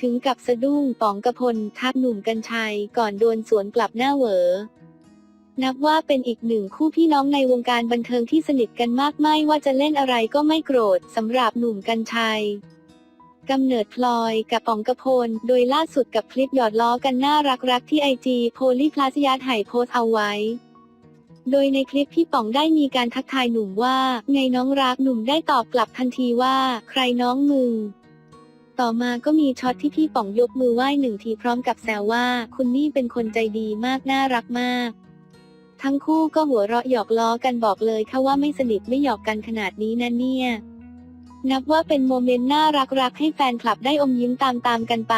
ถึงกับสะดุ้งป๋องกระพลทักหนุ่มกัญชัยก่อนโดนสวนกลับหน้าเหวอนับว่าเป็นอีกหนึ่งคู่พี่น้องในวงการบันเทิงที่สนิทกันมากไม่ว่าจะเล่นอะไรก็ไม่โกรธสำหรับหนุ่มกัญชัยกำเนิดพลอยกับป๋องกระพล โดยล่าสุดกับคลิปหยอดล้อกันน่ารักๆที่ไอจีโพลีพลาสยาไห่โพสเอาไว้ โดยในคลิปพี่ป๋องได้มีการทักทายหนุ่มว่า ไงน้องรักหนุ่มได้ตอบกลับทันทีว่า ใครน้องมึง ต่อมาก็มีช็อตที่พี่ป๋องยกมือไหว้หนึ่งทีพร้อมกับแซวว่า คุณนี่เป็นคนใจดีมากน่ารักมาก ทั้งคู่ก็หัวเราะหยอกล้อกันบอกเลยค่ะว่าไม่สนิทไม่หยอกกันขนาดนี้นะเนี่ย นับว่าเป็นโมเมนต์น่ารักๆให้แฟนคลับได้อมยิ้มตามๆกันไป